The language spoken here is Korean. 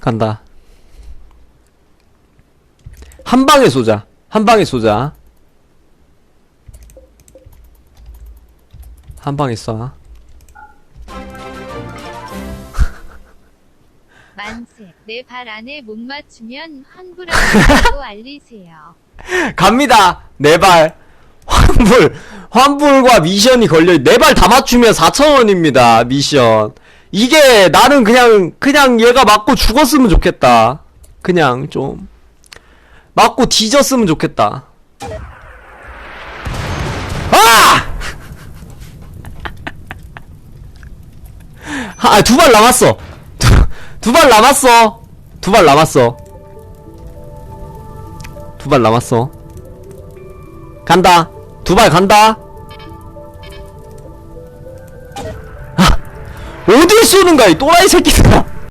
간다. 한 방에 쏘자. 한 방에 쏘자. 한 방에 쏴. 만세. 내 발 안에 못 맞추면 환불하고 알리세요. 갑니다. 네 발. 환불. 환불과 미션이 걸려. 네발다 맞추면 4,000원입니다. 미션. 이게 나는 그냥, 그냥 얘가 맞고 죽었으면 좋겠다. 그냥 좀. 맞고 뒤졌으면 좋겠다. 아! 아, 두 발 남았어. 두 발 남았어. 두 발 남았어. 두 발 남았어. 간다. 두 발 간다. 어딜 쏘는 거야, 이 또라이 새끼들아.